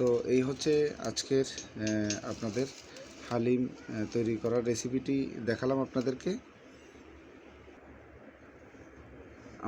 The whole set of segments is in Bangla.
তো এই হচ্ছে আজকের আপনাদের হালিম তৈরি করার রেসিপিটি দেখালাম আপনাদেরকে।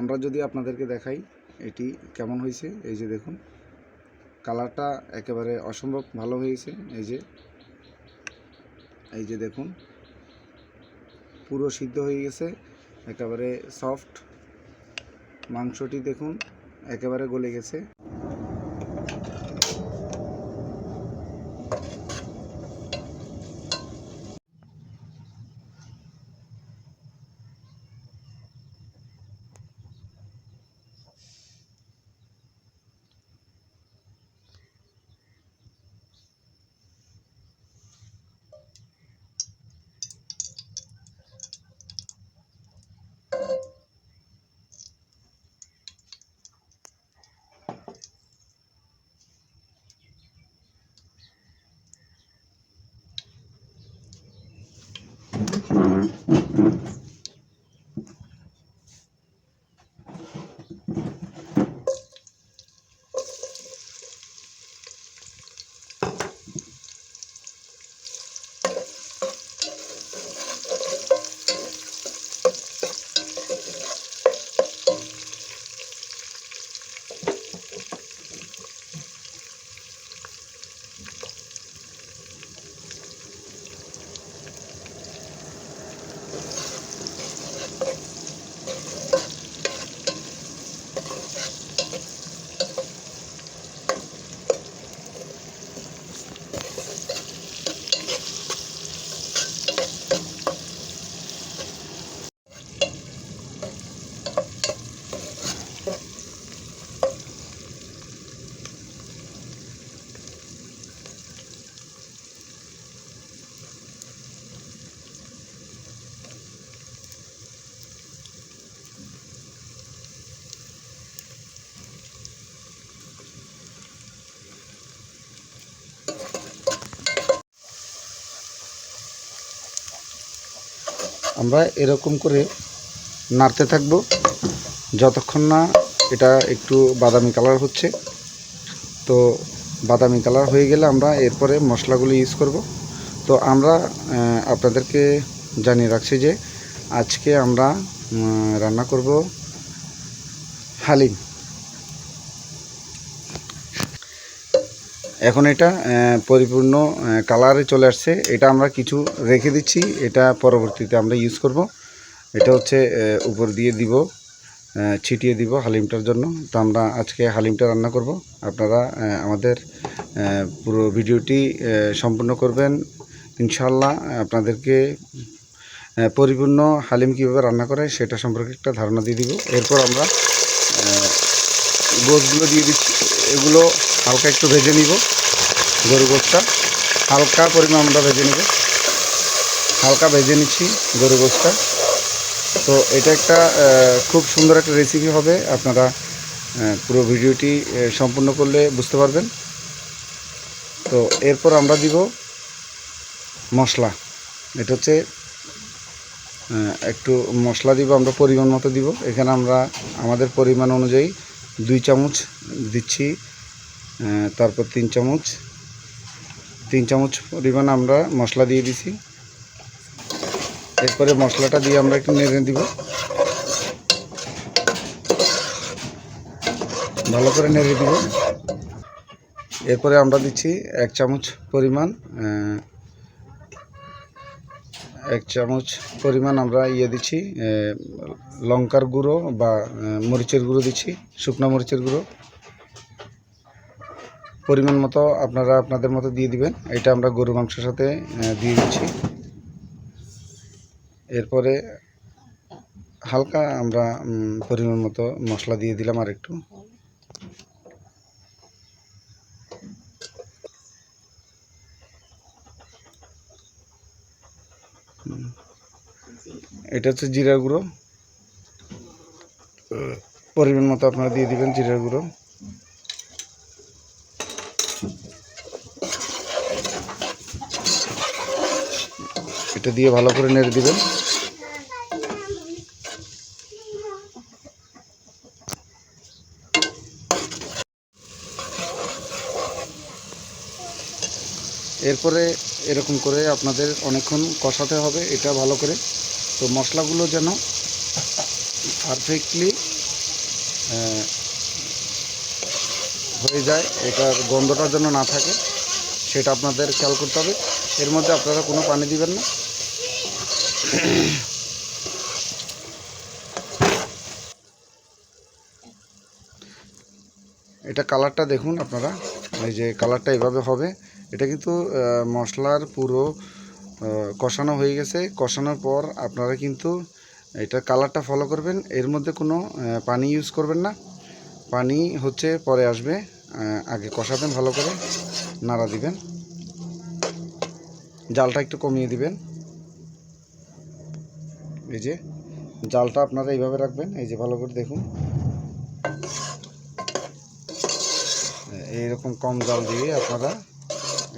আমরা যদি আপনাদেরকে দেখাই এটি কেমন হয়েছে, এই যে দেখুন, কালারটা একেবারে অসম্ভব ভালো হয়েছে, এই যে এই যে দেখুন, পুরো সিদ্ধ হয়ে গেছে, একেবারে সফট মাংসটি দেখুন, একেবারে গলে গেছে। Thank you. Mm-hmm. আমরা এরকম করে নাড়তে থাকব। যতক্ষণ না এটা একটু বাদামি কালার হচ্ছে, তো বাদামি কালার হয়ে গেলে আমরা এরপরে মশলাগুলো ইউজ করব। তো আমরা আপনাদেরকে জানিয়ে রাখছি যে আজকে আমরা রান্না করব হালিম। এখন এটা পরিপূর্ণ কালারে চলে আসছে। এটা আমরা কিছু রেখে দিচ্ছি এটা পরবর্তীতে আমরা ইউজ করব। এটা হচ্ছে উপর দিয়ে দিব ছিটিয়ে দিব হালিমটার জন্য। তো আমরা আজকে হালিমটা রান্না করব। আপনারা আমাদের পুরো ভিডিওটি সম্পূর্ণ করবেন। ইনশাল্লাহ আপনাদেরকে পরিপূর্ণ হালিম কীভাবে রান্না করে সেটা সম্পর্কে একটা ধারণা দিয়ে দিব। এরপর আমরা আহ, গোছগুলো দিয়ে দিচ্ছি। এগুলো হালকা একটু ভেজে নিব গরু গোছটা হালকা পরিমাণ আমরা ভেজে নিব। হালকা ভেজে নিচ্ছি গরু গোছটা তো এটা একটা খুব সুন্দর একটা রেসিপি হবে। আপনারা পুরো ভিডিওটি সম্পূর্ণ করলে বুঝতে পারবেন। তো এরপর আমরা দিব মশলা। এটা হচ্ছে একটু মশলা দিব, আমরা পরিমাণ মতো দিব। এখানে আমরা, আমাদের পরিমাণ অনুযায়ী দুই চামচ দিচ্ছি তারপর তিন চামচ তিন চামচ পরিমাণ আমরা মশলা দিয়ে দিছি। এরপরে মশলাটা দিয়ে আমরা একটু নেড়ে দিব। ভালো করে নেড়ে দিব। এরপরে আমরা দিচ্ছি এক চামচ পরিমাণ এক চামচ পরিমাণ আমরা ইয়ে দিচ্ছি লঙ্কার গুঁড়ো বা মরিচের গুঁড়ো দিচ্ছি, শুকনো মরিচের গুঁড়ো। পরিমাণ মতো আপনারা আপনাদের মতো দিয়ে দিবেন। এটা আমরা গরু মাংসের সাথে দিয়ে দিচ্ছি। এরপরে হালকা আমরা পরিমাণ মতো মশলা দিয়ে দিলাম আর একটু এটা হচ্ছে জিরার গুঁড়ো। পরিমাণ মতো আপনারা দিয়ে দিবেন জিরার গুঁড়ো। এটা দিয়ে ভালো করে নেড়ে দিবেন। এরপরে এরকম করে আপনাদের অনেকক্ষণ কষাতে হবে, এটা ভালো করে। তো মশলাগুলো যেন পারফেক্টলি হয়ে যায়, এটার গন্ধটা যেন না থাকে, সেটা আপনাদের খেয়াল করতে হবে। এর মধ্যে আপনারা কোনো পানি দিবেন না। এটা কালারটা দেখুন আপনারা। এই যে কালারটা এভাবে হবে। এটা কিন্তু মশলার পুরো কষানো হয়ে গেছে। কষানোর পর আপনারা কিন্তু এটা কালারটা ফলো করবেন। এর মধ্যে কোনো পানি ইউজ করবেন না। পানি হচ্ছে পরে আসবে। আগে কষাবেন ভালো করে, নাড়া দিবেন। জালটা একটু কমিয়ে দিবেন। এই যে জালটা আপনারা এইভাবে রাখবেন, এই যে ভালো করে দেখুন। এইরকম কম জাল দিয়ে আপনারা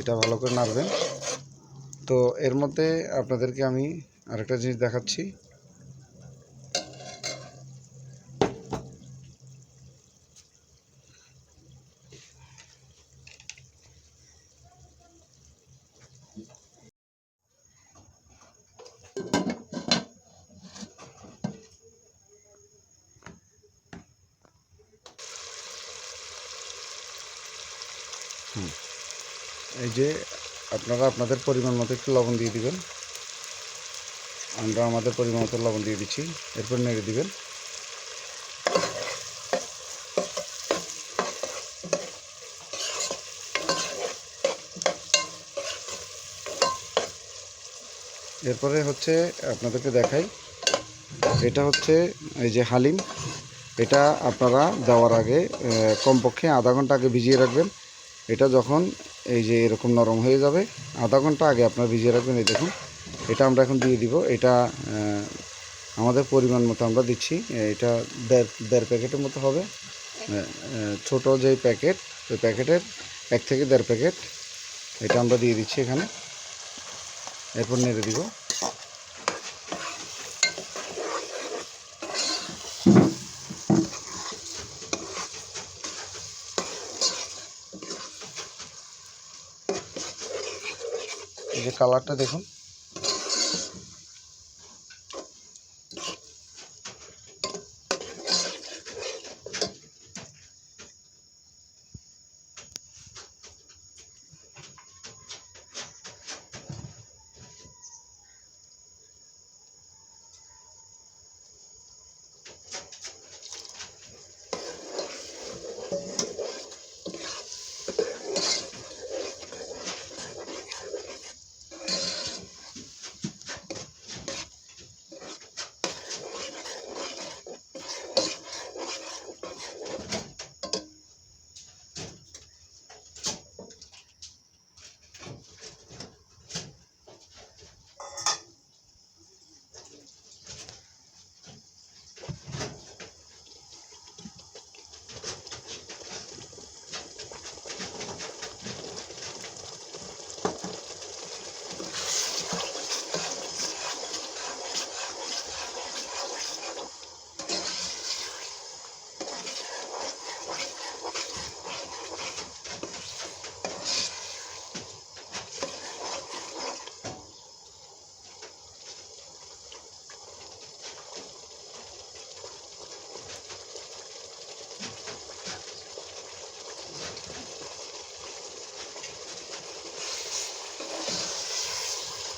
এটা ভালো করে নাড়বেন। তো এর মধ্যে আপনাদেরকে আমি আরেকটা জিনিস দেখাচ্ছি। এই যে আপনারা আপনাদের পরিমাণ মতো একটু লবণ দিয়ে দিবেন। আমরা আমাদের পরিমাণ মতো লবণ দিয়ে দিচ্ছি, এরপর নেড়ে দিবেন। এরপরে হচ্ছে আপনাদেরকে দেখাই, এটা হচ্ছে এই যে হালিম। এটা আপনারা দেওয়ার আগে কমপক্ষে আধা ঘণ্টা আগে ভিজিয়ে রাখবেন। এটা যখন এই যে এরকম নরম হয়ে যাবে, আধা ঘণ্টা আগে আপনারা ভিজিয়ে রাখবেন, এই দেখুন। এটা আমরা এখন দিয়ে দিব। এটা আমাদের পরিমাণ মতো আমরা দিচ্ছি। এটা দেড় দেড় প্যাকেটের মতো হবে। ছোট যে প্যাকেট, ওই প্যাকেটের এক থেকে দেড় প্যাকেট এটা আমরা দিয়ে দিচ্ছি এখানে। এরপর নেড়ে দিব। যে কালারটা দেখুন।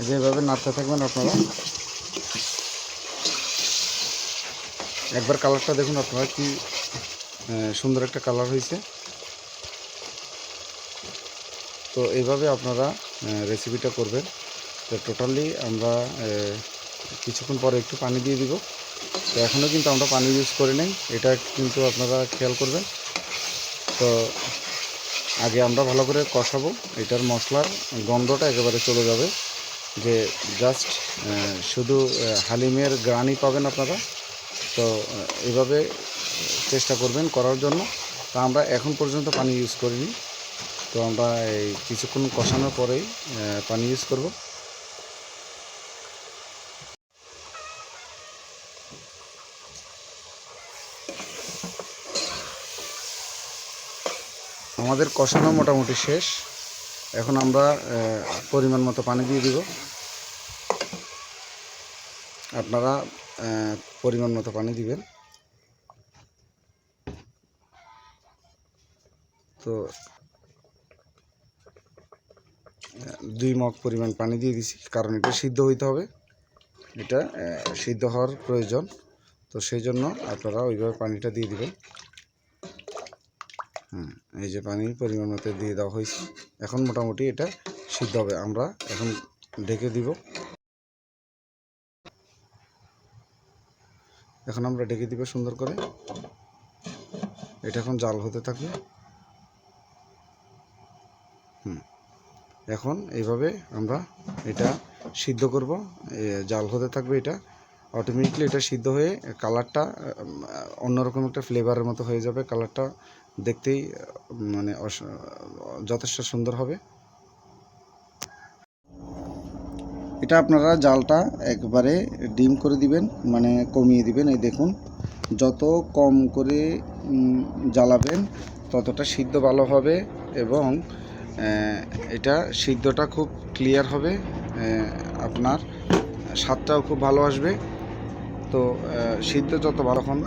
এই যে এভাবে নাড়তে থাকবেন আপনারা। একবার কালারটা দেখুন আপনারা কি সুন্দর একটা কালার হয়েছে। তো এইভাবে আপনারা রেসিপিটা করবেন। তো টোটালি আমরা কিছুক্ষণ পরে একটু পানি দিয়ে দিব। তো এখনও কিন্তু আমরা পানি ইউজ করে নেই। এটা কিন্তু আপনারা খেয়াল করবেন। তো আগে আমরা ভালো করে কষাবো। এটার মশলার গন্ধটা একেবারে চলে যাবে। যে জাস্ট শুধু হালিমের গ্রানই পাবেন আপনারা। তো এভাবে চেষ্টা করবেন করার জন্য। তা আমরা এখন পর্যন্ত পানি ইউজ করিনি। তো আমরা এই কিছুক্ষণ কষানোর পরেই পানি ইউজ করব। আমাদের কষানো মোটামুটি শেষ। এখন আমরা পরিমাণ মতো পানি দিয়ে দিব। আপনারা পরিমাণ মতো পানি দিবেন। তো দুই মগ পরিমাণ পানি দিয়ে দিছি, কারণ এটা সিদ্ধ হইতে হবে। এটা সিদ্ধ হওয়ার প্রয়োজন। তো সেই জন্য আপনারা ওইভাবে পানিটা দিয়ে দিবেন। হুম, এই যে পানি পরিমাণ মতো দিয়ে দেওয়া হয়েছে। এখন মোটামুটি এটা সিদ্ধ হবে। আমরা এখন ঢেকে দিব। এখন আমরা ঢেকে দিব সুন্দর করে। এটা এখন জাল হতে থাকবে। হুম, এখন এইভাবে আমরা এটা সিদ্ধ করব। জাল হতে থাকবে এটা। অটোমেটিকলি এটা সিদ্ধ হয়ে কালারটা অন্যরকম একটা ফ্লেভারের মতো হয়ে যাবে। কালারটা দেখতেই মানে যথেষ্ট সুন্দর হবে। এটা আপনারা জালটা একবারে ডিম করে দিবেন মানে কমিয়ে দিবেন, এই দেখুন। যত কম করে জ্বালাবেন, ততটা সিদ্ধ ভালো হবে এবং এটা সিদ্ধটা খুব ক্লিয়ার হবে আপনার স্বাদটাও খুব ভালো আসবে। তো সিদ্ধ যত ভালোক্ষণ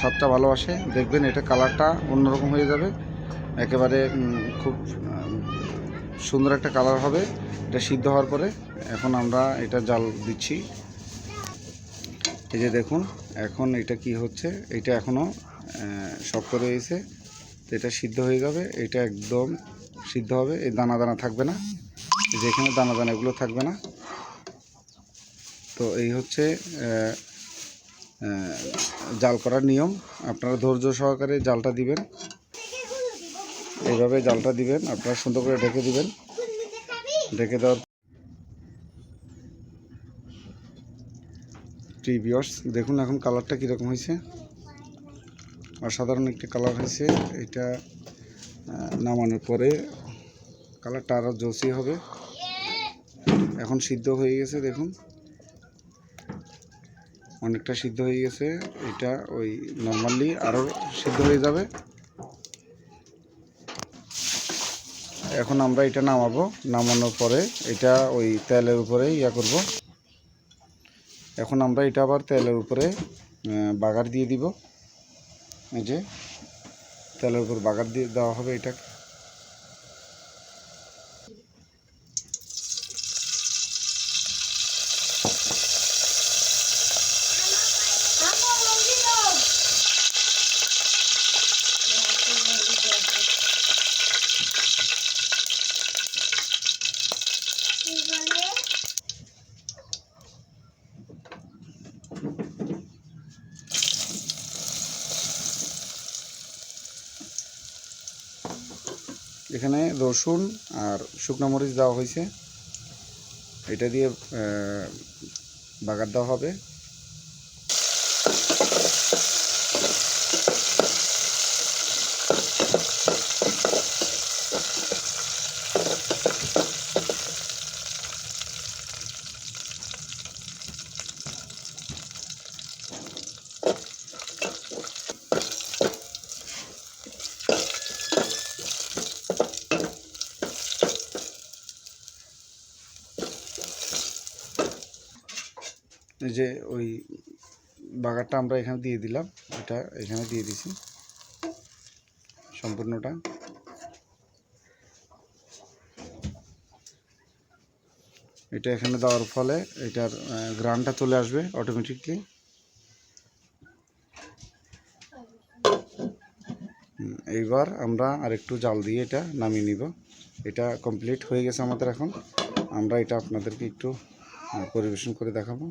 স্বাদটা ভালো আসে দেখবেন এটা কালারটা অন্যরকম হয়ে যাবে। একেবারে খুব সুন্দর একটা কালার হবে। এটা সিদ্ধ হওয়ার পরে এখন আমরা এটা জাল দিচ্ছি। এই যে দেখুন, এখন এটা কি হচ্ছে? এটা এখনও শক্ত রয়েছে তো এটা সিদ্ধ হয়ে যাবে। এটা একদম সিদ্ধ হবে। এই দানা দানা থাকবে না। এই যে এখানে দানা দানা এগুলো থাকবে না। তো এই হচ্ছে জাল করার নিয়ম। আপনারা ধৈর্য সহকারে জালটা দিবেন। এইভাবে জালটা দিবেন। আপনারা সুন্দর করে ঢেকে দিবেন। ঢেকে দেওয়ার প্রিভিয়াস দেখুন এখন কালারটা কীরকম হয়েছে। অসাধারণ একটি কালার হয়েছে। এটা নামানোর পরে কালারটা আরও জসি হবে। এখন সিদ্ধ হয়ে গেছে, দেখুন। অনেকটা সিদ্ধ হয়ে গেছে। এটা ওই নর্মালি আরও সিদ্ধ হয়ে যাবে। এখন আমরা এটা নামাবো। নামানোর পরে এটা ওই তেলের উপরে ইয়া করব। এখন আমরা এটা আবার তেলের উপরে বাগার দিয়ে দিব। এই যে, তেলের উপর বাগার দিয়ে দেওয়া হবে এটা এখানে রসুন আর শুকনো মরিচ দেওয়া হয়েছে। এটা দিয়ে বাগার দেওয়া হবে। যে ওই বাগারটা আমরা এখানে দিয়ে দিলাম, এটা এখানে দিয়ে দিছি। সম্পূর্ণটা। এটা এখানে দেওয়ার ফলে এটার গ্রানটা চলে আসবে অটোমেটিকলি এইবার আমরা আরেকটু জাল দিয়ে এটা নামিয়ে নিব। এটা কমপ্লিট হয়ে গেছে আমাদের এখন। আমরা এটা আপনাদেরকে একটু পরিবেশন করে দেখাবো।